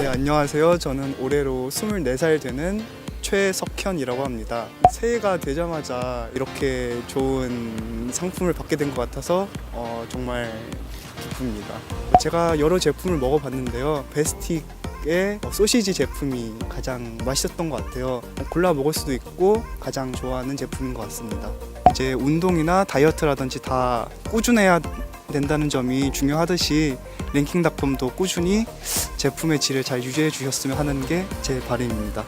네, 안녕하세요. 저는 올해로 24살 되는 최석현이라고 합니다. 새해가 되자마자 이렇게 좋은 상품을 받게 된 것 같아서 어, 정말 기쁩니다. 제가 여러 제품을 먹어봤는데요. 베스틱 의 소시지 제품이 가장 맛있었던 것 같아요. 골라 먹을 수도 있고 가장 좋아하는 제품인 것 같습니다. 이제 운동이나 다이어트라든지 다 꾸준해야 된다는 점이 중요하듯이 랭킹닷컴도 꾸준히 제품의 질을 잘 유지해 주셨으면 하는 게 제 바람입니다.